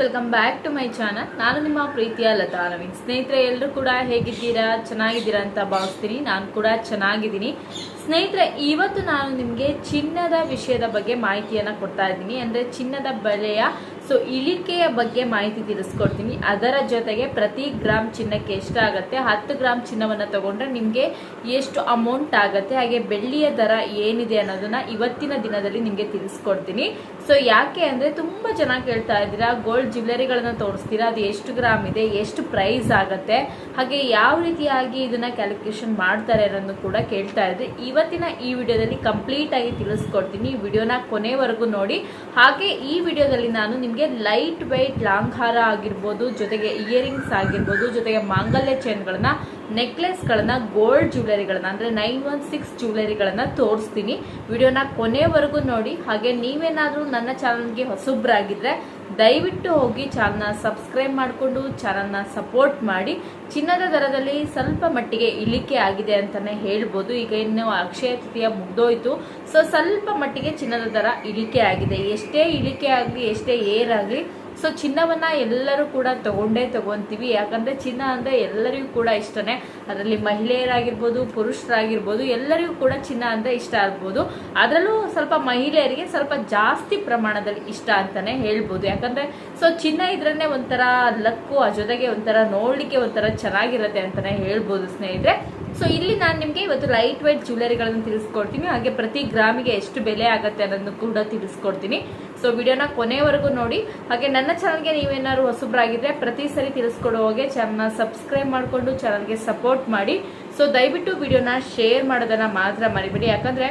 Welcome back to my channel ನಾನು ನಿಮ್ಮ ಪ್ರೀತಿಯ ಲತಾ ನವೀನ್ ಸ್ನೇಹಿತರೆ, ಎಲ್ಲರೂ ಕೂಡ ಹೇಗಿದ್ದೀರಾ? ಚೆನ್ನಾಗಿದ್ದೀರಾ ಅಂತ ಭಾವಿಸ್ತೀನಿ. ನಾನು ಕೂಡ ಚೆನ್ನಾಗಿದ್ದೀನಿ. ಸ್ನೇಹಿತರೆ, ಇವತ್ತು ನಾನು ನಿಮಗೆ ಚಿನ್ನದ ವಿಷಯದ ಬಗ್ಗೆ ಮಾಹಿತಿಯನ್ನು ಕೊಡ್ತಾ ಇದ್ದೀನಿ. ಅಂದರೆ ಚಿನ್ನದ ಬೆಲೆಯ ಸೊ ಇಳಿಕೆಯ ಬಗ್ಗೆ ಮಾಹಿತಿ ತಿಳಿಸ್ಕೊಡ್ತೀನಿ. ಅದರ ಜೊತೆಗೆ ಪ್ರತಿ ಗ್ರಾಮ್ ಚಿನ್ನಕ್ಕೆ ಎಷ್ಟಾಗುತ್ತೆ? ಹತ್ತು ಗ್ರಾಮ್ ಚಿನ್ನವನ್ನು ತಗೊಂಡ್ರೆ ನಿಮಗೆ ಎಷ್ಟು ಅಮೌಂಟ್ ಆಗುತ್ತೆ? ಹಾಗೆ ಬೆಳ್ಳಿಯ ದರ ಏನಿದೆ ಅನ್ನೋದನ್ನ ಇವತ್ತಿನ ದಿನದಲ್ಲಿ ನಿಮಗೆ ತಿಳಿಸ್ಕೊಡ್ತೀನಿ. ಸೊ ಯಾಕೆ ಅಂದರೆ ತುಂಬ ಜನ ಕೇಳ್ತಾ ಇದ್ದೀರಾ ಗೋಲ್ಡ್ ಜ್ಯುವೆಲರಿಗಳನ್ನು ತೋರಿಸ್ತೀರಾ, ಅದು ಎಷ್ಟು ಗ್ರಾಮ್ ಇದೆ, ಎಷ್ಟು ಪ್ರೈಸ್ ಆಗುತ್ತೆ? ಹಾಗೆ ಯಾವ ರೀತಿಯಾಗಿ ಇದನ್ನು ಕ್ಯಾಲ್ಕುಲೇಷನ್ ಮಾಡ್ತಾರೆ ಅನ್ನೋದು ಕೂಡ ಕೇಳ್ತಾ ಇದ್ದೆ. ಇವತ್ತಿನ ಈ ವಿಡಿಯೋದಲ್ಲಿ ಕಂಪ್ಲೀಟ್ ಆಗಿ ತಿಳಿಸ್ಕೊಡ್ತೀನಿ. ವಿಡಿಯೋನ ಕೊನೆವರೆಗೂ ನೋಡಿ. ಹಾಗೆ ಈ ವಿಡಿಯೋದಲ್ಲಿ ನಾನು ನಿಮಗೆ ಲೈಟ್ ವೆಯ್ಟ್ ಲಾಂಗ್ ಹಾರ ಆಗಿರ್ಬೋದು ಜೊತೆಗೆ ಇಯರಿಂಗ್ಸ್ ಆಗಿರ್ಬೋದು ಜೊತೆಗೆ ಮಾಂಗಲ್ಯ ಚೈನ್ಗಳನ್ನ ನೆಕ್ಲೆಸ್ಗಳನ್ನ, ಗೋಲ್ಡ್ ಜ್ಯುವೆಲರಿಗಳನ್ನ, ಅಂದರೆ ನೈನ್ ಒನ್ ಸಿಕ್ಸ್ ಜ್ಯುವೆಲರಿಗಳನ್ನ ತೋರಿಸ್ತೀನಿ. ವಿಡಿಯೋನ ಕೊನೆವರೆಗೂ ನೋಡಿ. ಹಾಗೆ ನೀವೇನಾದರೂ ನನ್ನ ಚಾನಲ್ಗೆ ಹೊಸಬ್ರಾಗಿದ್ರೆ ದಯವಿಟ್ಟು ಹೋಗಿ ಚಾನಲ್ನ ಸಬ್ಸ್ಕ್ರೈಬ್ ಮಾಡಿಕೊಂಡು ಚಾನಲ್ನ ಸಪೋರ್ಟ್ ಮಾಡಿ. ಚಿನ್ನದ ದರದಲ್ಲಿ ಸ್ವಲ್ಪ ಮಟ್ಟಿಗೆ ಇಳಿಕೆ ಆಗಿದೆ ಅಂತಾನೆ ಹೇಳ್ಬೋದು. ಈಗ ಇನ್ನು ಅಕ್ಷಯ ತೃತೀಯ ಮುಗ್ದೋಯ್ತು. ಸೊ ಸ್ವಲ್ಪ ಮಟ್ಟಿಗೆ ಚಿನ್ನದ ದರ ಇಳಿಕೆ ಆಗಿದೆ. ಎಷ್ಟೇ ಇಳಿಕೆ ಆಗಲಿ, ಎಷ್ಟೇ ಏರಾಗಲಿ ಸೊ ಚಿನ್ನವನ್ನ ಎಲ್ಲರೂ ಕೂಡ ತಗೊಂಡೇ ತಗೊಂತೀವಿ. ಯಾಕಂದ್ರೆ ಚಿನ್ನ ಅಂದ್ರೆ ಎಲ್ಲರಿಗೂ ಕೂಡ ಇಷ್ಟನೇ. ಅದರಲ್ಲಿ ಮಹಿಳೆಯರಾಗಿರ್ಬೋದು, ಪುರುಷರಾಗಿರ್ಬೋದು, ಎಲ್ಲರಿಗೂ ಕೂಡ ಚಿನ್ನ ಅಂದ್ರೆ ಇಷ್ಟ ಆಗ್ಬೋದು. ಅದರಲ್ಲೂ ಸ್ವಲ್ಪ ಮಹಿಳೆಯರಿಗೆ ಸ್ವಲ್ಪ ಜಾಸ್ತಿ ಪ್ರಮಾಣದಲ್ಲಿ ಇಷ್ಟ ಅಂತಾನೆ ಹೇಳ್ಬೋದು. ಯಾಕಂದ್ರೆ ಸೊ ಚಿನ್ನ ಇದ್ರೇನೆ ಒಂಥರ ಲಕ್ಕು, ಆ ಜೊತೆಗೆ ಒಂಥರ ನೋಡಲಿಕ್ಕೆ ಒಂಥರ ಚೆನ್ನಾಗಿರುತ್ತೆ ಅಂತಾನೆ ಹೇಳ್ಬೋದು ಸ್ನೇಹಿತರೆ. ಸೊ ಇಲ್ಲಿ ನಾನು ನಿಮಗೆ ಇವತ್ತು ಲೈಟ್ ವೈಟ್ ಜ್ಯುವೆಲರಿಗಳನ್ನು ತಿಳಿಸ್ಕೊಡ್ತೀನಿ. ಹಾಗೆ ಪ್ರತಿ ಗ್ರಾಮಿಗೆ ಎಷ್ಟು ಬೆಲೆ ಆಗುತ್ತೆ ಅನ್ನೋದನ್ನು ಕೂಡ ತಿಳಿಸ್ಕೊಡ್ತೀನಿ. ಸೊ ವಿಡಿಯೋನ ಕೊನೆವರೆಗೂ ನೋಡಿ. ಹಾಗೆ ನನ್ನ ಚಾನಲ್ಗೆ ನೀವೇನಾದ್ರು ಹೊಸಬ್ರಾಗಿದ್ರೆ ಪ್ರತಿ ಸರಿ ತಿಳಿಸ್ಕೊಡೋ ಹೋಗಿ ಚಾನಲ್ನ ಸಬ್ಸ್ಕ್ರೈಬ್ ಮಾಡಿಕೊಂಡು ಚಾನಲ್ಗೆ ಸಪೋರ್ಟ್ ಮಾಡಿ. ಸೊ ದಯವಿಟ್ಟು ವಿಡಿಯೋನ ಶೇರ್ ಮಾಡೋದನ್ನು ಮಾತ್ರ ಮರಿಬೇಡಿ. ಯಾಕಂದರೆ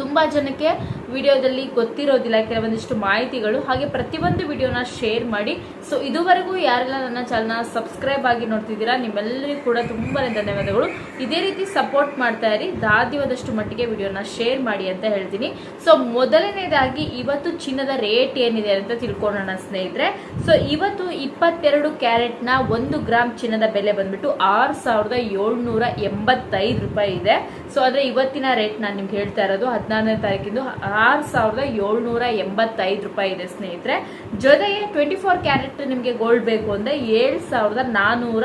ತುಂಬ ಜನಕ್ಕೆ ವಿಡಿಯೋದಲ್ಲಿ ಗೊತ್ತಿರೋದಿಲ್ಲ ಕೆಲವೊಂದಿಷ್ಟು ಮಾಹಿತಿಗಳು. ಹಾಗೆ ಪ್ರತಿಯೊಂದು ವಿಡಿಯೋನ ಶೇರ್ ಮಾಡಿ. ಸೊ ಇದುವರೆಗೂ ಯಾರೆಲ್ಲ ನನ್ನ ಚಾನಲ್ನ ಸಬ್ಸ್ಕ್ರೈಬ್ ಆಗಿ ನೋಡ್ತಿದ್ದೀರಾ, ನಿಮ್ಮೆಲ್ಲರಿಗೂ ಕೂಡ ತುಂಬಾ ಧನ್ಯವಾದಗಳು. ಇದೇ ರೀತಿ ಸಪೋರ್ಟ್ ಮಾಡ್ತಾ ಇರಿ. ದಾದಿವದಷ್ಟು ಮಟ್ಟಿಗೆ ವಿಡಿಯೋನ ಶೇರ್ ಮಾಡಿ ಅಂತ ಹೇಳ್ತೀನಿ. ಸೊ ಮೊದಲನೇದಾಗಿ ಇವತ್ತು ಚಿನ್ನದ ರೇಟ್ ಏನಿದೆ ಅಂತ ತಿಳ್ಕೊಳ್ಳೋಣ ಸ್ನೇಹಿತರೆ. ಸೊ ಇವತ್ತು ಇಪ್ಪತ್ತೆರಡು ಕ್ಯಾರೆಟ್ನ ಒಂದು ಗ್ರಾಮ್ ಚಿನ್ನದ ಬೆಲೆ ಬಂದ್ಬಿಟ್ಟು ಆರು ಸಾವಿರದ ಏಳ್ನೂರ ಎಂಬತ್ತೈದು ರೂಪಾಯಿ ಇದೆ. ಸೊ ಆದರೆ ಇವತ್ತಿನ ರೇಟ್ ನಾನು ನಿಮ್ಗೆ ಹೇಳ್ತಾ ಇರೋದು ಹದಿನಾರನೇ ತಾರೀಕಿಂದು ಆರು ಸಾವಿರದ ಏಳ್ನೂರ ಎಂಬತ್ತೈದು ರೂಪಾಯಿ ಇದೆ, ಸ್ನೇಹಿತರೆ. ಜೊತೆಗೆ ಟ್ವೆಂಟಿ ಫೋರ್ ಕ್ಯಾರೆಟ್ ನಿಮಗೆ ಗೋಲ್ಡ್ ಬೇಕು ಅಂದರೆ ಏಳು ಸಾವಿರದ ನಾನ್ನೂರ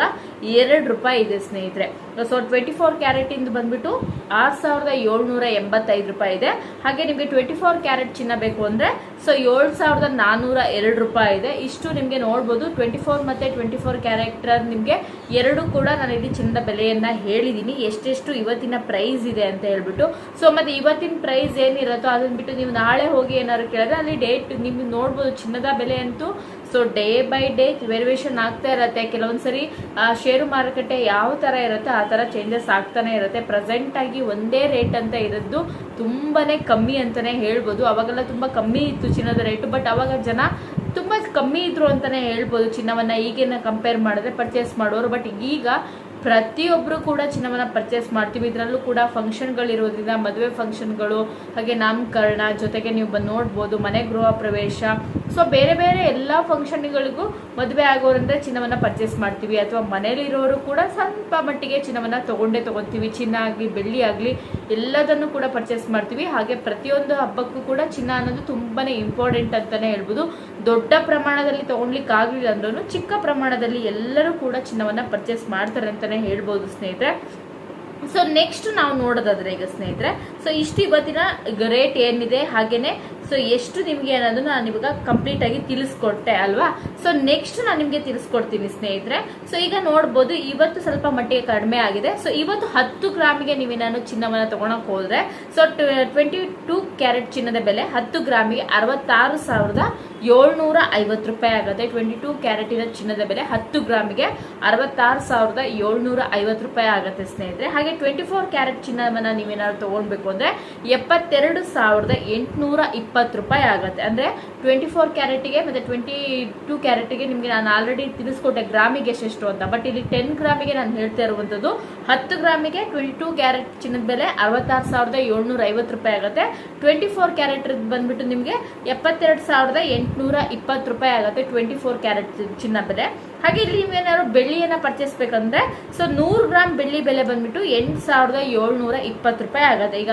ಎರಡು ರೂಪಾಯಿ ಇದೆ, ಸ್ನೇಹಿತರೆ. ಸೊ ಟ್ವೆಂಟಿ ಫೋರ್ ಕ್ಯಾರೆಟ್ ಇಂದ ಬಂದ್ಬಿಟ್ಟು ಆರು ಸಾವಿರದ ಏಳ್ನೂರ ಎಂಬತ್ತೈದು ರೂಪಾಯಿ ಇದೆ. ಹಾಗೆ ನಿಮಗೆ ಟ್ವೆಂಟಿ ಫೋರ್ ಕ್ಯಾರೆಟ್ ಚಿನ್ನ ಬೇಕು ಅಂದರೆ ಸೊ ಏಳು ಸಾವಿರದ ನಾನ್ನೂರ ಎರಡು ರೂಪಾಯಿ ಇದೆ. ಇಷ್ಟು ನಿಮಗೆ ನೋಡ್ಬೋದು. ಟ್ವೆಂಟಿ ಫೋರ್ ಮತ್ತು ಟ್ವೆಂಟಿ ಫೋರ್ ಕ್ಯಾರೆಕ್ಟರ್ ನಿಮಗೆ ಎರಡು ಕೂಡ ನಾನು ಇಲ್ಲಿ ಚಿನ್ನದ ಬೆಲೆಯನ್ನು ಹೇಳಿದ್ದೀನಿ ಎಷ್ಟೆಷ್ಟು ಇವತ್ತಿನ ಪ್ರೈಸ್ ಇದೆ ಅಂತ ಹೇಳ್ಬಿಟ್ಟು. ಸೊ ಮತ್ತು ಇವತ್ತಿನ ಪ್ರೈಸ್ ಏನಿರುತ್ತೋ ಅದನ್ನ ಬಿಟ್ಟು ನೀವು ನಾಳೆ ಹೋಗಿ ಏನಾದ್ರು ಕೇಳಿದ್ರೆ ಅಲ್ಲಿ ಡೇಟ್ ನಿಮಗೆ ನೋಡ್ಬೋದು. ಚಿನ್ನದ ಬೆಲೆ ಅಂತೂ so day by day variation ಆಗ್ತಾ ಇರುತ್ತೆ. ಕೆಲವೊಂದ್ಸರಿ ಸರಿ ಷೇರು ಮಾರುಕಟ್ಟೆ ಯಾವ ಥರ ಇರುತ್ತೆ, ಆ ಥರ ಚೇಂಜಸ್ ಆಗ್ತಾನೆ ಇರುತ್ತೆ. ಪ್ರೆಸೆಂಟ್ ಆಗಿ ಒಂದೇ ರೇಟ್ ಅಂತ ಇರೋದು ತುಂಬಾನೇ ಕಮ್ಮಿ ಅಂತಾನೆ ಹೇಳ್ಬೋದು. ಅವಾಗೆಲ್ಲ ತುಂಬ ಕಮ್ಮಿ ಇತ್ತು ಚಿನ್ನದ ರೇಟು ಬಟ್ ಅವಾಗ ಜನ ತುಂಬ ಕಮ್ಮಿ ಇದ್ರು ಅಂತಾನೆ ಹೇಳ್ಬೋದು ಚಿನ್ನವನ್ನ. ಈಗಿನ ಕಂಪೇರ್ ಮಾಡಿದ್ರೆ ಪರ್ಚೇಸ್ ಮಾಡೋರು ಬಟ್ ಈಗ ಪ್ರತಿಯೊಬ್ಬರು ಕೂಡ ಚಿನ್ನವನ್ನು ಪರ್ಚೇಸ್ ಮಾಡ್ತೀವಿ. ಇದರಲ್ಲೂ ಕೂಡ ಫಂಕ್ಷನ್ಗಳಿರೋದ್ರಿಂದ ಮದುವೆ ಫಂಕ್ಷನ್ಗಳು ಹಾಗೆ ನಾಮಕರಣ, ಜೊತೆಗೆ ನೀವು ಬಂದು ನೋಡ್ಬೋದು ಮನೆ ಗೃಹ ಪ್ರವೇಶ. ಸೊ ಬೇರೆ ಬೇರೆ ಎಲ್ಲ ಫಂಕ್ಷನ್ಗಳಿಗೂ ಮದುವೆ ಆಗೋರಂದ್ರೆ ಚಿನ್ನವನ್ನು ಪರ್ಚೇಸ್ ಮಾಡ್ತೀವಿ. ಅಥವಾ ಮನೇಲಿರೋರು ಕೂಡ ಸ್ವಲ್ಪ ಮಟ್ಟಿಗೆ ಚಿನ್ನವನ್ನು ತೊಗೊಂಡೇ ತೊಗೊತೀವಿ ಚಿನ್ನ ಆಗಲಿ, ಬೆಳ್ಳಿ ಆಗಲಿ ಎಲ್ಲದನ್ನು ಕೂಡ ಪರ್ಚೇಸ್ ಮಾಡ್ತೀವಿ. ಹಾಗೆ ಪ್ರತಿಯೊಂದು ಹಬ್ಬಕ್ಕೂ ಕೂಡ ಚಿನ್ನ ಅನ್ನೋದು ತುಂಬಾ ಇಂಪಾರ್ಟೆಂಟ್ ಅಂತಾನೆ ಹೇಳ್ಬೋದು. ದೊಡ್ಡ ಪ್ರಮಾಣದಲ್ಲಿ ತಗೊಳ್ಲಿಕ್ಕೆ ಆಗಲಿಲ್ಲ ಅಂದ್ರೂ ಚಿಕ್ಕ ಪ್ರಮಾಣದಲ್ಲಿ ಎಲ್ಲರೂ ಕೂಡ ಚಿನ್ನವನ್ನು ಪರ್ಚೇಸ್ ಮಾಡ್ತಾರೆ ಅಂತಾನೆ ಹೇಳ್ಬೋದು ಸ್ನೇಹಿತರೆ. ಸೊ ನೆಕ್ಸ್ಟ್ ನಾವು ನೋಡೋದಾದ್ರೆ ಈಗ ಸ್ನೇಹಿತರೆ. ಸೊ ಇಷ್ಟು ಇವತ್ತಿನ ರೇಟ್ ಏನಿದೆ? ಹಾಗೇನೆ ಸೊ ಎಷ್ಟು ನಿಮಗೆ ಅನ್ನೋದು ನಾನು ಇವಾಗ ಕಂಪ್ಲೀಟ್ ಆಗಿ ತಿಳಿಸ್ಕೊಟ್ಟೆ ಅಲ್ವಾ? ಸೊ ನೆಕ್ಸ್ಟ್ ನಾನು ನಿಮಗೆ ತಿಳಿಸ್ಕೊಡ್ತೀನಿ ಸ್ನೇಹಿತರೆ. ಸೊ ಈಗ ನೋಡ್ಬೋದು ಇವತ್ತು ಸ್ವಲ್ಪ ಮಟ್ಟಿಗೆ ಕಡಿಮೆ ಆಗಿದೆ. ಸೊ ಇವತ್ತು ಹತ್ತು ಗ್ರಾಮಿಗೆ ನೀವೇನಾದ್ರು ಚಿನ್ನವನ್ನು ತಗೊಳಕ್ ಹೋದ್ರೆ ಸೊ ಟ್ವೆಂಟಿ ಟೂ ಕ್ಯಾರೆಟ್ ಚಿನ್ನದ ಬೆಲೆ ಹತ್ತು ಗ್ರಾಮಿಗೆ ಅರವತ್ತಾರು ಸಾವಿರದ ಏಳ್ನೂರ ಐವತ್ತು ರೂಪಾಯಿ ಆಗುತ್ತೆ. ಟ್ವೆಂಟಿ ಟೂ ಕ್ಯಾರೆಟಿನ ಚಿನ್ನದ ಬೆಲೆ ಹತ್ತು ಗ್ರಾಮಿಗೆ ಅರವತ್ತಾರು ಸಾವಿರದ ಏಳ್ನೂರ ಐವತ್ತು ರೂಪಾಯಿ ಆಗುತ್ತೆ ಸ್ನೇಹಿತರೆ. ಹಾಗೆ ಟ್ವೆಂಟಿ ಫೋರ್ ಕ್ಯಾರೆಟ್ ಚಿನ್ನವನ್ನು ನೀವೇನಾದ್ರು ತೊಗೊಳ್ಬೇಕು ಅಂದರೆ ಎಪ್ಪತ್ತೆರಡು ಸಾವಿರದ ಎಂಟುನೂರ ಇಪ್ಪತ್ತು ರೂಪಾಯಿ ಆಗುತ್ತೆ. ಅಂದರೆ ಟ್ವೆಂಟಿ ಫೋರ್ ಕ್ಯಾರೆಟಿಗೆ ಮತ್ತು ಟ್ವೆಂಟಿ ಟೂ ಕ್ಯಾರೆಟಿಗೆ ನಿಮಗೆ ನಾನು ಆಲ್ರೆಡಿ ತಿಳಿಸ್ಕೊಟ್ಟೆ ಗ್ರಾಮಿಗೆ ಎಷ್ಟೆಷ್ಟು ಅಂತ. ಬಟ್ ಇಲ್ಲಿ ಟೆನ್ ಗ್ರಾಮಿಗೆ ನಾನು ಹೇಳ್ತಾ ಇರುವಂಥದ್ದು ಹತ್ತು ಗ್ರಾಮಿಗೆ ಟ್ವೆಂಟಿ ಟೂ ಕ್ಯಾರೆಟ್ ಚಿನ್ನದ ಬೆಲೆ ಅರವತ್ತಾರು ಸಾವಿರದ ಏಳ್ನೂರ ಐವತ್ತು ರೂಪಾಯಿ ಆಗುತ್ತೆ. ಟ್ವೆಂಟಿ ಫೋರ್ ಕ್ಯಾರೆಟ್ ಬಂದ್ಬಿಟ್ಟು ನಿಮಗೆ ಎಪ್ಪತ್ತೆರಡು ಸಾವಿರದ ಎಂಟುನೂರ ಇಪ್ಪತ್ತು ರೂಪಾಯಿ ಆಗುತ್ತೆ ಟ್ವೆಂಟಿ ಫೋರ್ ಕ್ಯಾರೆಟ್ ಚಿನ್ನ ಬೆಲೆ. ಹಾಗೆ ಇಲ್ಲಿ ನೀವೇನಾದ್ರು ಬೆಳ್ಳಿಯನ್ನು ಪರ್ಚೇಸ್ಬೇಕಂದ್ರೆ, ಸೊ ನೂರು ಗ್ರಾಮ್ ಬೆಳ್ಳಿ ಬೆಲೆ ಬಂದ್ಬಿಟ್ಟು ಎಂಟು ಸಾವಿರದ ಏಳ್ನೂರ ಇಪ್ಪತ್ತು ರೂಪಾಯಿ ಆಗುತ್ತೆ. ಈಗ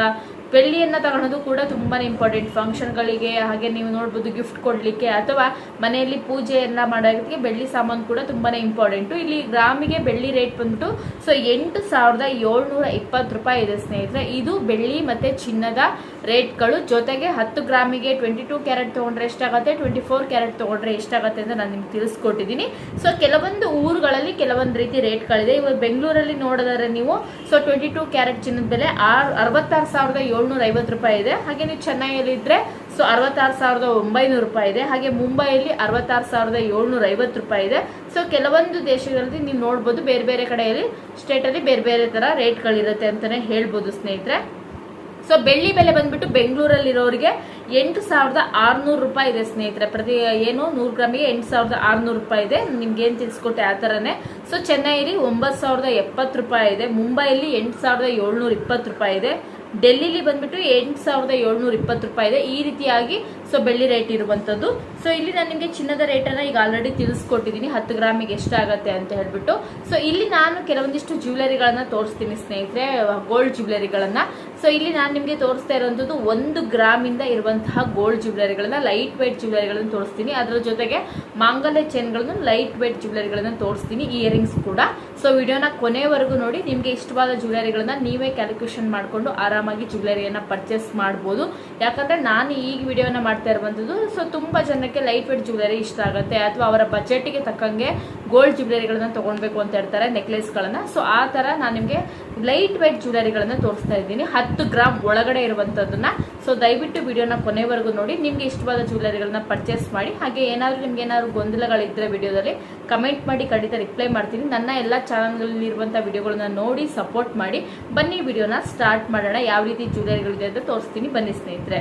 ಬೆಳ್ಳಿಯನ್ನು ತಗೊಳೋದು ಕೂಡ ತುಂಬಾ ಇಂಪಾರ್ಟೆಂಟ್ ಫಂಕ್ಷನ್ಗಳಿಗೆ ಹಾಗೆ ನೀವು ನೋಡ್ಬೋದು ಗಿಫ್ಟ್ ಕೊಡಲಿಕ್ಕೆ ಅಥವಾ ಮನೆಯಲ್ಲಿ ಪೂಜೆ ಎಲ್ಲ ಮಾಡೋದಕ್ಕೆ ಬೆಳ್ಳಿ ಸಾಮಾನು ಕೂಡ ತುಂಬಾ ಇಂಪಾರ್ಟೆಂಟು ಇಲ್ಲಿ ಗ್ರಾಮಿಗೆ ಬೆಳ್ಳಿ ರೇಟ್ ಬಂದ್ಬಿಟ್ಟು ಸೊ ಎಂಟು ಸಾವಿರದ ಏಳ್ನೂರ ಇಪ್ಪತ್ತು ರೂಪಾಯಿ ಇದೆ ಸ್ನೇಹಿತರೆ. ಇದು ಬೆಳ್ಳಿ ಮತ್ತು ಚಿನ್ನದ ರೇಟ್ಗಳು ಜೊತೆಗೆ ಹತ್ತು ಗ್ರಾಮಿಗೆ ಟ್ವೆಂಟಿ ಟೂ ಕ್ಯಾರೆಟ್ ತೊಗೊಂಡ್ರೆ ಎಷ್ಟಾಗುತ್ತೆ? ಟ್ವೆಂಟಿ ಫೋರ್ ಕ್ಯಾರೆಟ್ ತೊಗೊಂಡ್ರೆ ಎಷ್ಟಾಗುತ್ತೆ ಅಂತ ನಾನು ನಿಮ್ಗೆ ತಿಳಿಸ್ಕೊಟ್ಟಿದ್ದೀನಿ ಸೊ ಕೆಲವೊಂದು ಊರುಗಳಲ್ಲಿ ಕೆಲವೊಂದು ರೀತಿ ರೇಟ್ಗಳಿದೆ ಇವಾಗ ಬೆಂಗಳೂರಲ್ಲಿ ನೋಡಿದರೆ ನೀವು ಸೊ ಟ್ವೆಂಟಿ ಟೂ ಕ್ಯಾರೆಟ್ ಚಿನ್ನದ ಬೆಲೆ ಆರು, ಅರವತ್ತಾರು ಸಾವಿರದ ಏಳ್ನೂರ ಐವತ್ತು ರೂಪಾಯಿ ಇದೆ. ಹಾಗೆ ನೀವು ಚೆನ್ನೈಯಲ್ಲಿ ಇದ್ರೆ, ಸೊ ಅರವತ್ತಾರು ಸಾವಿರದ ಒಂಬೈನೂರು ರೂಪಾಯಿ ಇದೆ. ಹಾಗೆ ಮುಂಬೈಯಲ್ಲಿ ಅರವತ್ತಾರು ಸಾವಿರದ ಏಳ್ನೂರ ಐವತ್ತು ರೂಪಾಯಿ ಇದೆ. ಸೊ ಕೆಲವೊಂದು ದೇಶಗಳಲ್ಲಿ ನೀವು ನೋಡ್ಬೋದು, ಬೇರೆ ಬೇರೆ ಕಡೆಯಲ್ಲಿ ಸ್ಟೇಟಲ್ಲಿ ಬೇರೆ ಬೇರೆ ಥರ ರೇಟ್ಗಳಿರುತ್ತೆ ಅಂತಲೇ ಹೇಳ್ಬೋದು ಸ್ನೇಹಿತರೆ. ಸೊ ಬೆಳ್ಳಿ ಬೆಲೆ ಬಂದ್ಬಿಟ್ಟು ಬೆಂಗಳೂರಲ್ಲಿರೋರಿಗೆ ಎಂಟು ಸಾವಿರದ ಆರುನೂರು ರೂಪಾಯಿ ಇದೆ ಸ್ನೇಹಿತರೆ. ಪ್ರತಿ, ಏನು, ನೂರು ಗ್ರಾಮಿಗೆ ಎಂಟು ಸಾವಿರದ ಆರುನೂರು ರೂಪಾಯಿ ಇದೆ. ನಿಮ್ಗೆ ಏನು ತಿಳಿಸ್ಕೊಟ್ಟೆ ಆ ಥರನೇ ಸೊ ಚೆನ್ನೈಲಿ ಒಂಬತ್ತು ಸಾವಿರದ ಎಪ್ಪತ್ತು ರೂಪಾಯಿ ಇದೆ. ಮುಂಬೈಲಿ ಎಂಟು ಸಾವಿರದ ಏಳ್ನೂರ ಇಪ್ಪತ್ತು ರೂಪಾಯಿ ಇದೆ. ಡೆಲ್ಲಿಲಿ ಬಂದ್ಬಿಟ್ಟು ಎಂಟು ಸಾವಿರದ ಏಳ್ನೂರ ಇಪ್ಪತ್ತು ರೂಪಾಯಿ ಇದೆ. ಈ ರೀತಿಯಾಗಿ ಸೊ ಬೆಳ್ಳಿ ರೇಟ್ ಇರುವಂಥದ್ದು ಸೊ ಇಲ್ಲಿ ನಾನು ನಿಮಗೆ ಚಿನ್ನದ ರೇಟನ್ನು ಈಗ ಆಲ್ರೆಡಿ ತಿಳಿಸ್ಕೊಟ್ಟಿದ್ದೀನಿ ಹತ್ತು ಗ್ರಾಮಿಗೆ ಎಷ್ಟಾಗತ್ತೆ ಅಂತ ಹೇಳ್ಬಿಟ್ಟು. ಸೊ ಇಲ್ಲಿ ನಾನು ಕೆಲವೊಂದಿಷ್ಟು ಜ್ಯುವೆಲರಿಗಳನ್ನು ತೋರಿಸ್ತೀನಿ ಸ್ನೇಹಿತರೆ ಗೋಲ್ಡ್ ಜ್ಯುವೆಲರಿಗಳನ್ನು ಸೊ ಇಲ್ಲಿ ನಾನು ನಿಮಗೆ ತೋರಿಸ್ತಾ ಇರೋವಂಥದ್ದು ಒಂದು ಗ್ರಾಮಿಂದ ಇರುವಂತಹ ಗೋಲ್ಡ್ ಜ್ಯುವೆಲರಿಗಳನ್ನ ಲೈಟ್ ವೇಟ್ ಜ್ಯುವೆಲರಿಗಳನ್ನು ತೋರಿಸ್ತೀನಿ. ಅದರ ಜೊತೆಗೆ ಮಾಂಗಲ್ಯ ಚೈನ್ಗಳನ್ನು ಲೈಟ್ ವೇಟ್ ಜ್ಯುವೆಲರಿಗಳನ್ನು ತೋರಿಸ್ತೀನಿ ಇಯರಿಂಗ್ಸ್ ಕೂಡ. ಸೊ ವಿಡಿಯೋನ ಕೊನೆವರೆಗೂ ನೋಡಿ, ನಿಮಗೆ ಇಷ್ಟವಾದ ಜ್ಯುವೆಲರಿಗಳನ್ನ ನೀವೇ ಕ್ಯಾಲ್ಕುಲೇಷನ್ ಮಾಡಿಕೊಂಡು ಆರಾಮಾಗಿ ಜ್ಯುವೆಲರಿಯನ್ನು ಪರ್ಚೇಸ್ ಮಾಡ್ಬೋದು. ಯಾಕಂದರೆ ನಾನು ಈಗ ವಿಡಿಯೋನ ಮಾಡ್ತಾ ಇರುವಂಥದ್ದು. ಸೊ ತುಂಬ ಜನಕ್ಕೆ ಲೈಟ್ ವೇಟ್ ಜ್ಯುವೆಲರಿ ಇಷ್ಟ ಆಗುತ್ತೆ. ಅಥವಾ ಅವರ ಬಜೆಟ್ಗೆ ತಕ್ಕಂಗೆ ಗೋಲ್ಡ್ ಜ್ಯುವೆಲರಿಗಳನ್ನ ತೊಗೊಳ್ಬೇಕು ಅಂತ ಹೇಳ್ತಾರೆ ನೆಕ್ಲೆಸ್ಗಳನ್ನು ಸೊ ಆ ಥರ ನಾನು ನಿಮಗೆ ಲೈಟ್ ವೇಟ್ ಜ್ಯುವೆಲರಿಗಳನ್ನು ತೋರಿಸ್ತಾ ಇದ್ದೀನಿ. ಹತ್ತು ಗ್ರಾಮ್ ಒಳಗಡೆ ಇರುವಂಥದ್ದನ್ನ. ಸೊ ದಯವಿಟ್ಟು ವಿಡಿಯೋನ ಕೊನೆವರೆಗೂ ನೋಡಿ. ನಿಮಗೆ ಇಷ್ಟವಾದ ಜ್ಯುವೆಲರಿಗಳನ್ನ ಪರ್ಚೇಸ್ ಮಾಡಿ. ಹಾಗೆ ಏನಾದರೂ ನಿಮ್ಗೆ ಏನಾದರೂ ಗೊಂದಲಗಳಿದ್ದರೆ ವಿಡಿಯೋದಲ್ಲಿ ಕಮೆಂಟ್ ಮಾಡಿ, ಖಂಡಿತ ರಿಪ್ಲೈ ಮಾಡ್ತೀನಿ. ನನ್ನ ಎಲ್ಲ ಚಾನಲ್ನಲ್ಲಿರುವಂಥ ವಿಡಿಯೋಗಳನ್ನ ನೋಡಿ ಸಪೋರ್ಟ್ ಮಾಡಿ. ಬನ್ನಿ, ವಿಡಿಯೋನ ಸ್ಟಾರ್ಟ್ ಮಾಡೋಣ. ಯಾವ ರೀತಿ ಜ್ಯುವೆಲರಿಗಳಿದೆ ಅಂತ ತೋರಿಸ್ತೀನಿ. ಬನ್ನಿ ಸ್ನೇಹಿತರೆ.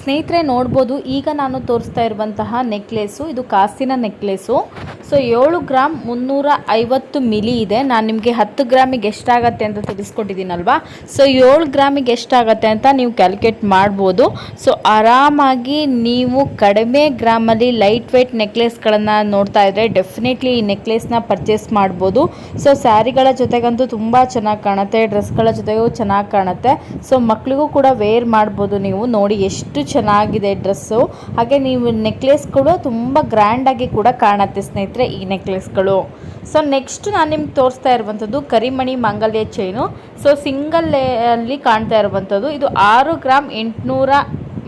ಸ್ನೇಹಿತರೆ, ನೋಡ್ಬೋದು, ಈಗ ನಾನು ತೋರಿಸ್ತಾ ಇರುವಂತಹ ನೆಕ್ಲೆಸ್ಸು ಇದು ಕಾಸಿನ ನೆಕ್ಲೆಸ್ಸು ಸೊ ಏಳು ಗ್ರಾಮ್ ಮುನ್ನೂರ ಐವತ್ತು ಮಿಲಿ ಇದೆ. ನಾನು ನಿಮಗೆ ಹತ್ತು ಗ್ರಾಮಿಗೆ ಎಷ್ಟಾಗತ್ತೆ ಅಂತ ತಿಳಿಸ್ಕೊಟ್ಟಿದ್ದೀನಲ್ವಾ? ಸೊ ಏಳು ಗ್ರಾಮಿಗೆ ಎಷ್ಟಾಗತ್ತೆ ಅಂತ ನೀವು ಕ್ಯಾಲ್ಕುಲೇಟ್ ಮಾಡ್ಬೋದು. ಸೊ ಆರಾಮಾಗಿ ನೀವು ಕಡಿಮೆ ಗ್ರಾಮಲ್ಲಿ ಲೈಟ್ ವೆಯ್ಟ್ ನೆಕ್ಲೆಸ್ಗಳನ್ನು ನೋಡ್ತಾ ಇದ್ದರೆ ಡೆಫಿನೆಟ್ಲಿ ಈ ನೆಕ್ಲೆಸ್ನ ಪರ್ಚೇಸ್ ಮಾಡ್ಬೋದು. ಸೊ ಸ್ಯಾರಿಗಳ ಜೊತೆಗಂತೂ ತುಂಬ ಚೆನ್ನಾಗಿ ಕಾಣುತ್ತೆ ಡ್ರೆಸ್ಗಳ ಜೊತೆಗೂ ಚೆನ್ನಾಗಿ ಕಾಣುತ್ತೆ. ಸೊ ಮಕ್ಕಳಿಗೂ ಕೂಡ ವೇರ್ ಮಾಡ್ಬೋದು ನೀವು ನೋಡಿ ಎಷ್ಟು ಚೆನ್ನಾಗಿದೆ ಡ್ರೆಸ್ಸು. ಹಾಗೆ ನೀವು ನೆಕ್ಲೆಸ್ಗಳು ತುಂಬ ಗ್ರ್ಯಾಂಡಾಗಿ ಕೂಡ ಕಾಣುತ್ತೆ ಸ್ನೇಹಿತರೆ ಈ ನೆಕ್ಲೆಸ್ಗಳು ಸೊ ನೆಕ್ಸ್ಟ್ ನಾನು ನಿಮ್ಗೆ ತೋರಿಸ್ತಾ ಇರುವಂಥದ್ದು ಕರಿಮಣಿ ಮಾಂಗಲ್ಯ ಚೈನು ಸೊ ಸಿಂಗಲ್ ಅಲ್ಲಿ ಕಾಣ್ತಾ ಇರುವಂಥದ್ದು. ಇದು ಆರು ಗ್ರಾಮ್ ಎಂಟುನೂರ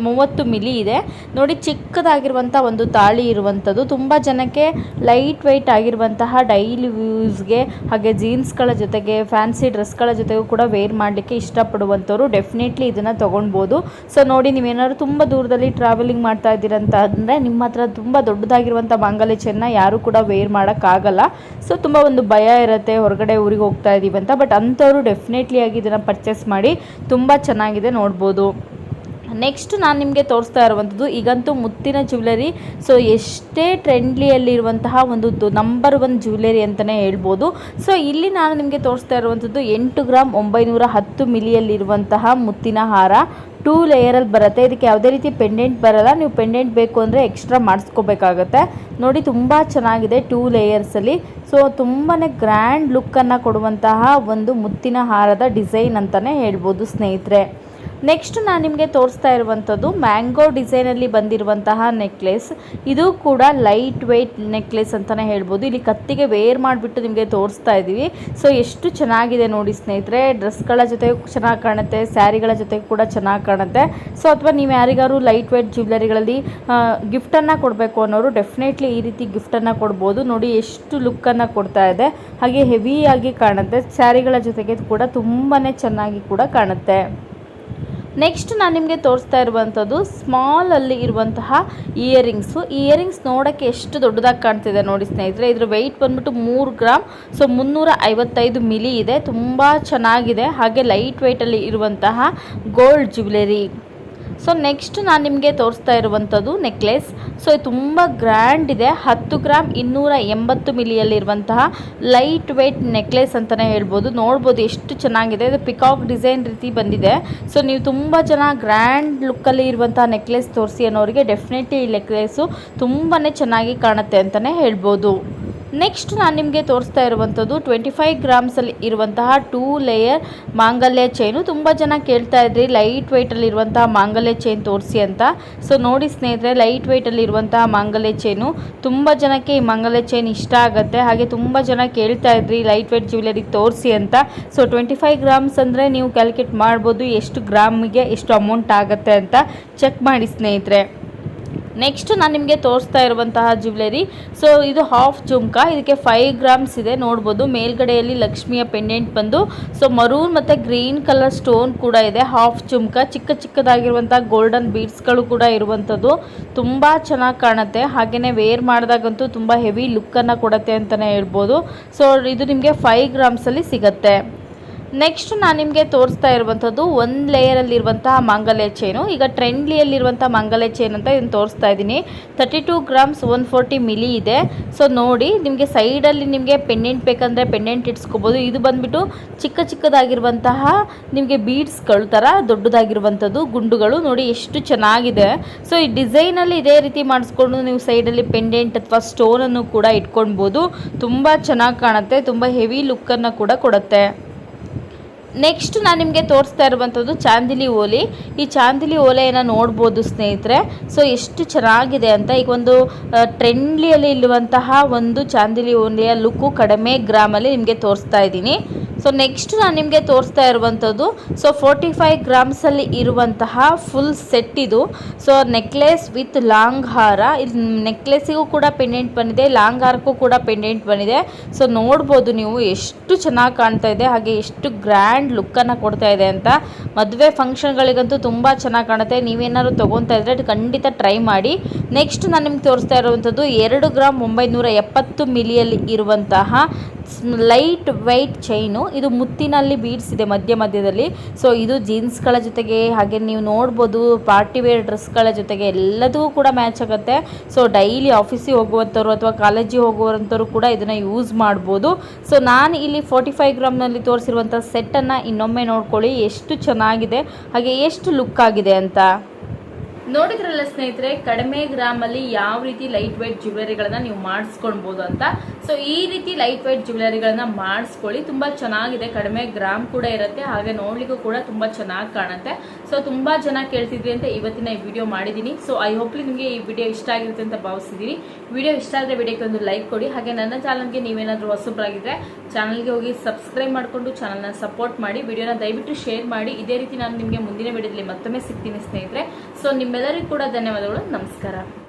ಮೂವತ್ತು ಮಿಲಿ ಇದೆ. ನೋಡಿ ಚಿಕ್ಕದಾಗಿರುವಂಥ ಒಂದು ತಾಳಿ ಇರುವಂಥದ್ದು ತುಂಬ ಜನಕ್ಕೆ ಲೈಟ್ ವೆಯ್ಟ್ ಆಗಿರುವಂತಹ ಡೈಲಿ ಯೂಸ್ಗೆ ಹಾಗೆ ಜೀನ್ಸ್ಗಳ ಜೊತೆಗೆ ಫ್ಯಾನ್ಸಿ ಡ್ರೆಸ್ಗಳ ಜೊತೆಗೂ ಕೂಡ ವೇರ್ ಮಾಡಲಿಕ್ಕೆ ಇಷ್ಟಪಡುವಂಥವ್ರು ಡೆಫಿನೆಟ್ಲಿ ಇದನ್ನು ತೊಗೊಳ್ಬೋದು ಸೊ ನೋಡಿ, ನೀವೇನಾದ್ರು ತುಂಬ ದೂರದಲ್ಲಿ ಟ್ರಾವೆಲಿಂಗ್ ಮಾಡ್ತಾ ಇದ್ದೀರಂತ ಅಂದರೆ, ನಿಮ್ಮ ಹತ್ರ ತುಂಬ ದೊಡ್ಡದಾಗಿರುವಂಥ ಮಾಂಗಲ್ಯ ಚೆನ್ನ ಯಾರು ಕೂಡ ವೇರ್ ಮಾಡೋಕ್ಕಾಗಲ್ಲ. ಸೊ ತುಂಬ ಒಂದು ಭಯ ಇರುತ್ತೆ, ಹೊರಗಡೆ ಊರಿಗೆ ಹೋಗ್ತಾ ಇದ್ದೀವಿ ಅಂತ. ಬಟ್ ಅಂಥವ್ರು ಡೆಫಿನೆಟ್ಲಿ ಆಗಿ ಇದನ್ನು ಪರ್ಚೇಸ್ ಮಾಡಿ ತುಂಬ ಚೆನ್ನಾಗಿದೆ ನೋಡ್ಬೋದು. ನೆಕ್ಸ್ಟ್ ನಾನು ನಿಮಗೆ ತೋರಿಸ್ತಾ ಇರುವಂಥದ್ದು ಈಗಂತೂ ಮುತ್ತಿನ ಜ್ಯುವೆಲರಿ ಸೊ ಎಷ್ಟೇ ಟ್ರೆಂಡ್ಲಿಯಲ್ಲಿರುವಂತಹ ಒಂದು ನಂಬರ್ ಒನ್ ಜ್ಯುವೆಲರಿ ಅಂತಲೇ ಹೇಳ್ಬೋದು. ಸೊ ಇಲ್ಲಿ ನಾನು ನಿಮಗೆ ತೋರಿಸ್ತಾ ಇರುವಂಥದ್ದು ಎಂಟು ಗ್ರಾಮ್ ಒಂಬೈನೂರ ಹತ್ತು ಮಿಲಿಯಲ್ಲಿರುವಂತಹ ಮುತ್ತಿನ ಹಾರ. ಟೂ ಲೇಯರಲ್ಲಿ ಬರುತ್ತೆ. ಇದಕ್ಕೆ ಯಾವುದೇ ರೀತಿ ಪೆಂಡೆಂಟ್ ಬರಲ್ಲ. ನೀವು ಪೆಂಡೆಂಟ್ ಬೇಕು ಅಂದರೆ ಎಕ್ಸ್ಟ್ರಾ ಮಾಡಿಸ್ಕೋಬೇಕಾಗತ್ತೆ. ನೋಡಿ, ತುಂಬ ಚೆನ್ನಾಗಿದೆ ಟೂ ಲೇಯರ್ಸಲ್ಲಿ ಸೊ ತುಂಬಾ ಗ್ರ್ಯಾಂಡ್ ಲುಕ್ಕನ್ನು ಕೊಡುವಂತಹ ಒಂದು ಮುತ್ತಿನ ಹಾರದ ಡಿಸೈನ್ ಅಂತಲೇ ಹೇಳ್ಬೋದು ಸ್ನೇಹಿತರೆ. ನೆಕ್ಸ್ಟ್ ನಾನು ನಿಮಗೆ ತೋರಿಸ್ತಾ ಇರುವಂಥದ್ದು ಮ್ಯಾಂಗೋ ಡಿಸೈನಲ್ಲಿ ಬಂದಿರುವಂತಹ ನೆಕ್ಲೆಸ್ ಇದು ಕೂಡ ಲೈಟ್ ವೆಯ್ಟ್ ನೆಕ್ಲೆಸ್ ಅಂತಲೇ ಹೇಳ್ಬೋದು. ಇಲ್ಲಿ ಕತ್ತಿಗೆ ವೇರ್ ಮಾಡಿಬಿಟ್ಟು ನಿಮಗೆ ತೋರಿಸ್ತಾ ಇದ್ದೀವಿ ಸೊ ಎಷ್ಟು ಚೆನ್ನಾಗಿದೆ ನೋಡಿ ಸ್ನೇಹಿತರೆ. ಡ್ರೆಸ್ಗಳ ಜೊತೆ ಚೆನ್ನಾಗಿ ಕಾಣುತ್ತೆ. ಸ್ಯಾರಿಗಳ ಜೊತೆ ಕೂಡ ಚೆನ್ನಾಗಿ ಕಾಣುತ್ತೆ. ಸೊ ಅಥವಾ ನೀವು ಯಾರಿಗಾರು ಲೈಟ್ ವೆಯ್ಟ್ ಜ್ಯುವೆಲರಿಗಳಲ್ಲಿ ಗಿಫ್ಟನ್ನು ಕೊಡಬೇಕು ಅನ್ನೋರು ಡೆಫಿನೆಟ್ಲಿ ಈ ರೀತಿ ಗಿಫ್ಟನ್ನು ಕೊಡ್ಬೋದು. ನೋಡಿ ಎಷ್ಟು ಲುಕ್ಕನ್ನು ಕೊಡ್ತಾ ಇದೆ. ಹಾಗೆ ಹೆವಿಯಾಗಿ ಕಾಣುತ್ತೆ. ಸ್ಯಾರಿಗಳ ಜೊತೆಗೆ ಕೂಡ ತುಂಬಾ ಚೆನ್ನಾಗಿ ಕೂಡ ಕಾಣುತ್ತೆ. ನೆಕ್ಸ್ಟ್ ನಾನು ನಿಮಗೆ ತೋರಿಸ್ತಾ ಇರುವಂಥದ್ದು ಸ್ಮಾಲಲ್ಲಿ ಇರುವಂತಹ ಇಯರಿಂಗ್ಸು ಇಯರಿಂಗ್ಸ್ ನೋಡೋಕ್ಕೆ ಎಷ್ಟು ದೊಡ್ಡದಾಗಿ ಕಾಣ್ತಿದೆ ನೋಡಿ ಸ್ನೇಹಿತರೆ. ಇದರ ವೆಯ್ಟ್ ಬಂದ್ಬಿಟ್ಟು ಮೂರು ಗ್ರಾಮ್ ಸೊ ಮುನ್ನೂರ ಐವತ್ತೈದು ಮಿಲಿ ಇದೆ. ತುಂಬ ಚೆನ್ನಾಗಿದೆ. ಹಾಗೆ ಲೈಟ್ ವೆಯ್ಟಲ್ಲಿ ಇರುವಂತಹ ಗೋಲ್ಡ್ ಜ್ಯುವೆಲರಿ ಸೊ ನೆಕ್ಸ್ಟ್ ನಾನು ನಿಮಗೆ ತೋರಿಸ್ತಾ ಇರುವಂಥದ್ದು ನೆಕ್ಲೆಸ್ ಸೊ ಇದು ತುಂಬ ಗ್ರ್ಯಾಂಡ್ ಇದೆ. ಹತ್ತು ಗ್ರಾಮ್ ಇನ್ನೂರ ಎಂಬತ್ತು ಮಿಲಿಯಲ್ಲಿರುವಂತಹ ಲೈಟ್ ವೆಯ್ಟ್ ನೆಕ್ಲೆಸ್ ಅಂತಲೇ ಹೇಳ್ಬೋದು. ನೋಡ್ಬೋದು ಎಷ್ಟು ಚೆನ್ನಾಗಿದೆ. ಇದು ಪಿಕಾಕ್ ಡಿಸೈನ್ ರೀತಿ ಬಂದಿದೆ. ಸೊ ನೀವು ತುಂಬ ಜನ ಗ್ರ್ಯಾಂಡ್ ಲುಕ್ಕಲ್ಲಿ ಇರುವಂತಹ ನೆಕ್ಲೆಸ್ ತೋರಿಸಿ ಅನ್ನೋರಿಗೆ ಡೆಫಿನೆಟ್ಲಿ ಈ ನೆಕ್ಲೆಸ್ಸು ತುಂಬಾ ಚೆನ್ನಾಗಿ ಕಾಣುತ್ತೆ ಅಂತಲೇ ಹೇಳ್ಬೋದು. ನೆಕ್ಸ್ಟ್ ನಾನು ನಿಮಗೆ ತೋರಿಸ್ತಾ ಇರುವಂಥದ್ದು ಟ್ವೆಂಟಿ ಫೈವ್ ಗ್ರಾಮ್ಸಲ್ಲಿ ಇರುವಂತಹ ಟೂ ಲೇಯರ್ ಮಾಂಗಲ್ಯ ಚೈನು ತುಂಬ ಜನ ಕೇಳ್ತಾ ಇದ್ರಿ ಲೈಟ್ ವೆಯ್ಟಲ್ಲಿರುವಂತಹ ಮಾಂಗಲ್ಯ ಚೈನ್ ತೋರಿಸಿ ಅಂತ. ಸೊ ನೋಡಿ ಸ್ನೇಹಿತರೆ ಲೈಟ್ ವೆಯ್ಟಲ್ಲಿರುವಂತಹ ಮಾಂಗಲ್ಯ ಚೈನು ತುಂಬ ಜನಕ್ಕೆ ಈ ಮಾಂಗಲ್ಯ ಚೈನ್ ಇಷ್ಟ ಆಗುತ್ತೆ. ಹಾಗೆ ತುಂಬ ಜನ ಕೇಳ್ತಾ ಇದ್ರಿ ಲೈಟ್ ವೆಯ್ಟ್ ಜ್ಯುವೆಲರಿ ತೋರಿಸಿ ಅಂತ. ಸೊ ಟ್ವೆಂಟಿ ಫೈವ್ ಗ್ರಾಮ್ಸ್ ಅಂದರೆ ನೀವು ಕ್ಯಾಲ್ಕುಲೇಟ್ ಮಾಡ್ಬೋದು ಎಷ್ಟು ಗ್ರಾಮಿಗೆ ಎಷ್ಟು ಅಮೌಂಟ್ ಆಗುತ್ತೆ ಅಂತ. ಚೆಕ್ ಮಾಡಿ ಸ್ನೇಹಿತರೆ. ನೆಕ್ಸ್ಟ್ ನಾನು ನಿಮಗೆ ತೋರಿಸ್ತಾ ಇರುವಂತಹ ಜ್ಯುವೆಲರಿ ಸೊ ಇದು ಹಾಫ್ ಜುಮ್ಕ. ಇದಕ್ಕೆ ಫೈವ್ ಗ್ರಾಮ್ಸ್ ಇದೆ. ನೋಡ್ಬೋದು. ಮೇಲ್ಗಡೆಯಲ್ಲಿ ಲಕ್ಷ್ಮಿಯ ಪೆಂಡೆಂಟ್ ಬಂದು ಸೊ ಮರೂನ್ ಮತ್ತು ಗ್ರೀನ್ ಕಲರ್ ಸ್ಟೋನ್ ಕೂಡ ಇದೆ. ಹಾಫ್ ಜುಮ್ಕ. ಚಿಕ್ಕ ಚಿಕ್ಕದಾಗಿರುವಂಥ ಗೋಲ್ಡನ್ ಬೀಡ್ಸ್ಗಳು ಕೂಡ ಇರುವಂಥದ್ದು. ತುಂಬ ಚೆನ್ನಾಗಿ ಕಾಣುತ್ತೆ. ಹಾಗೆಯೇ ವೇರ್ ಮಾಡಿದಾಗಂತೂ ತುಂಬ ಹೆವಿ ಲುಕ್ಕನ್ನು ಕೊಡುತ್ತೆ ಅಂತಲೇ ಹೇಳ್ಬೋದು. ಸೊ ಇದು ನಿಮಗೆ ಫೈವ್ ಗ್ರಾಮ್ಸಲ್ಲಿ ಸಿಗುತ್ತೆ. ನೆಕ್ಸ್ಟ್ ನಾನು ನಿಮಗೆ ತೋರಿಸ್ತಾ ಇರುವಂಥದ್ದು ಒಂದು ಲೇಯರಲ್ಲಿರುವಂತಹ ಮಾಂಗಲ್ಯ ಚೈನು ಈಗ ಟ್ರೆಂಡ್ಲಿಯಲ್ಲಿರುವಂಥ ಮಾಂಗಲ್ಯ ಚೈನ್ ಅಂತ ಇದನ್ನು ತೋರಿಸ್ತಾ ಇದ್ದೀನಿ. Thirty two grams one forty milli ಇದೆ. ಸೊ ನೋಡಿ, ನಿಮಗೆ ಸೈಡಲ್ಲಿ ನಿಮಗೆ ಪೆಂಡೆಂಟ್ ಬೇಕಂದರೆ ಪೆಂಡೆಂಟ್ ಇಟ್ಸ್ಕೋಬೋದು. ಇದು ಬಂದುಬಿಟ್ಟು ಚಿಕ್ಕ ಚಿಕ್ಕದಾಗಿರುವಂತಹ ನಿಮಗೆ ಬೀಡ್ಸ್ಗಳು ಥರ ದೊಡ್ಡದಾಗಿರುವಂಥದ್ದು, ಗುಂಡುಗಳು. ನೋಡಿ, ಎಷ್ಟು ಚೆನ್ನಾಗಿದೆ. ಸೊ ಈ ಡಿಸೈನಲ್ಲಿ ಇದೇ ರೀತಿ ಮಾಡಿಸ್ಕೊಂಡು ನೀವು ಸೈಡಲ್ಲಿ ಪೆಂಡೆಂಟ್ ಅಥವಾ ಸ್ಟೋನನ್ನು ಕೂಡ ಇಟ್ಕೊಳ್ಬೋದು ತುಂಬ ಚೆನ್ನಾಗಿ ಕಾಣುತ್ತೆ. ತುಂಬ ಹೆವಿ ಲುಕ್ಕನ್ನು ಕೂಡ ಕೊಡುತ್ತೆ. ನೆಕ್ಸ್ಟ್ ನಾನು ನಿಮಗೆ ತೋರಿಸ್ತಾ ಇರುವಂಥದ್ದು ಚಾಂದಿಲಿ ಓಲಿ. ಈ ಚಾಂದಿಲಿ ಓಲೆಯನ್ನು ನೋಡ್ಬೋದು ಸ್ನೇಹಿತರೆ. ಸೊ ಎಷ್ಟು ಚೆನ್ನಾಗಿದೆ ಅಂತ ಈಗ ಒಂದು ಟ್ರೆಂಡ್ಲಿಯಲ್ಲಿ ಇರುವಂತಹ ಒಂದು ಚಾಂದಿಲಿ ಓಲೆಯ ಲುಕ್ಕು ಕಡಿಮೆ ಗ್ರಾಮಲ್ಲಿ ನಿಮಗೆ ತೋರಿಸ್ತಾ ಇದ್ದೀನಿ. ಸೊ ನೆಕ್ಸ್ಟ್ ನಾನು ನಿಮಗೆ ತೋರಿಸ್ತಾ ಇರುವಂಥದ್ದು. ಸೊ ಫೋರ್ಟಿ ಫೈವ್ ಗ್ರಾಮ್ಸಲ್ಲಿ ಇರುವಂತಹ ಫುಲ್ ಸೆಟ್ ಇದು. ಸೊ ನೆಕ್ಲೆಸ್ ವಿತ್ ಲಾಂಗ್ ಹಾರ. ಇದು ನೆಕ್ಲೆಸಿಗೂ ಕೂಡ ಪೆಂಡೆಂಟ್ ಬಂದಿದೆ. ಲಾಂಗ್ ಹಾರಕ್ಕೂ ಕೂಡ ಪೆಂಡೆಂಟ್ ಬಂದಿದೆ. ಸೊ ನೋಡ್ಬೋದು ನೀವು ಎಷ್ಟು ಚೆನ್ನಾಗಿ ಕಾಣ್ತಾ ಇದೆ, ಹಾಗೆ ಎಷ್ಟು ಗ್ರ್ಯಾಂಡ್ ಲುಕ್ಕನ್ನು ಕೊಡ್ತಾ ಇದೆ ಅಂತ. ಮದುವೆ ಫಂಕ್ಷನ್ಗಳಿಗಂತೂ ತುಂಬ ಚೆನ್ನಾಗಿ ಕಾಣುತ್ತೆ. ನೀವೇನಾದ್ರು ತೊಗೊತಾ ಇದ್ದರೆ ಖಂಡಿತ ಟ್ರೈ ಮಾಡಿ. ನೆಕ್ಸ್ಟ್ ನಾನು ನಿಮ್ಗೆ ತೋರಿಸ್ತಾ ಇರುವಂಥದ್ದು ಎರಡು ಗ್ರಾಮ್ ಒಂಬೈನೂರ ಎಪ್ಪತ್ತು ಮಿಲಿಯಲ್ಲಿ ಇರುವಂತಹ ಲೈಟ್ ವೈಟ್ ಚೈನು. ಇದು ಮುತ್ತಿನಲ್ಲಿ ಬೀಡ್ಸ್ ಇದೆ ಮಧ್ಯ ಮಧ್ಯದಲ್ಲಿ. ಸೊ ಇದು ಜೀನ್ಸ್ಗಳ ಜೊತೆಗೆ, ಹಾಗೆ ನೀವು ನೋಡ್ಬೋದು ಪಾರ್ಟಿ ವೇರ್ ಡ್ರೆಸ್ಗಳ ಜೊತೆಗೆ ಎಲ್ಲದೂ ಕೂಡ ಮ್ಯಾಚ್ ಆಗುತ್ತೆ. ಸೊ ಡೈಲಿ ಆಫೀಸಿಗೆ ಹೋಗುವಂಥವ್ರು ಅಥವಾ ಕಾಲೇಜಿಗೆ ಹೋಗುವಂಥವ್ರು ಕೂಡ ಇದನ್ನು ಯೂಸ್ ಮಾಡ್ಬೋದು. ಸೊ ನಾನು ಇಲ್ಲಿ ಫೋರ್ಟಿ ಫೈವ್ ಗ್ರಾಮ್ನಲ್ಲಿ ತೋರಿಸಿರುವಂಥ ಸೆಟ್ಟನ್ನು ಇನ್ನೊಮ್ಮೆ ನೋಡ್ಕೊಳ್ಳಿ. ಎಷ್ಟು ಚೆನ್ನಾಗಿದೆ, ಹಾಗೆ ಎಷ್ಟು ಲುಕ್ ಆಗಿದೆ ಅಂತ. ನೋಡಿದ್ರಲ್ಲ ಸ್ನೇಹಿತರೆ, ಕಡಿಮೆ ಗ್ರಾಮಲ್ಲಿ ಯಾವ ರೀತಿ ಲೈಟ್ ವೈಟ್ ಜ್ಯುವೆಲರಿಗಳನ್ನ ನೀವು ಮಾಡಿಸ್ಕೊಳ್ಬೋದು ಅಂತ. ಸೊ ಈ ರೀತಿ ಲೈಟ್ ವೈಟ್ ಜ್ಯುವೆಲರಿಗಳನ್ನ ಮಾಡಿಸ್ಕೊಳ್ಳಿ. ತುಂಬಾ ಚೆನ್ನಾಗಿದೆ. ಕಡಿಮೆ ಗ್ರಾಮ್ ಕೂಡ ಇರುತ್ತೆ. ಹಾಗೆ ನೋಡ್ಲಿಕ್ಕೂ ಕೂಡ ತುಂಬಾ ಚೆನ್ನಾಗಿ ಕಾಣುತ್ತೆ. ಸೊ ತುಂಬಾ ಜನ ಕೇಳ್ತಿದ್ರಿ ಅಂತ ಇವತ್ತಿನ ಈ ವಿಡಿಯೋ ಮಾಡಿದ್ದೀನಿ ಸೊ ಐ ಹೋಪ್ಲಿ ನಿಮಗೆ ಈ ವಿಡಿಯೋ ಇಷ್ಟ ಆಗಿರುತ್ತೆ ಅಂತ ಭಾವಿಸಿದ್ದೀನಿ ವಿಡಿಯೋ ಇಷ್ಟ ಆದರೆ ವಿಡಿಯೋಕ್ಕೆ ಒಂದು ಲೈಕ್ ಕೊಡಿ. ಹಾಗೆ ನನ್ನ ಚಾನಲ್ಗೆ ನೀವೇನಾದರೂ ಹೊಸಬ್ರಾಗಿದ್ರೆ ಚಾನಲ್ಗೆ ಹೋಗಿ ಸಬ್ಸ್ಕ್ರೈಬ್ ಮಾಡಿಕೊಂಡು ಚಾನಲ್ನ ಸಪೋರ್ಟ್ ಮಾಡಿ ವಿಡಿಯೋನ ದಯವಿಟ್ಟು ಶೇರ್ ಮಾಡಿ. ಇದೇ ರೀತಿ ನಾನು ನಿಮಗೆ ಮುಂದಿನ ವಿಡಿಯೋದಲ್ಲಿ ಮತ್ತೊಮ್ಮೆ ಸಿಗ್ತೀನಿ ಸ್ನೇಹಿತರೆ. ಸೊ ನಿಮ್ಮೆಲ್ಲರಿಗೂ ಕೂಡ ಧನ್ಯವಾದಗಳು. ನಮಸ್ಕಾರ.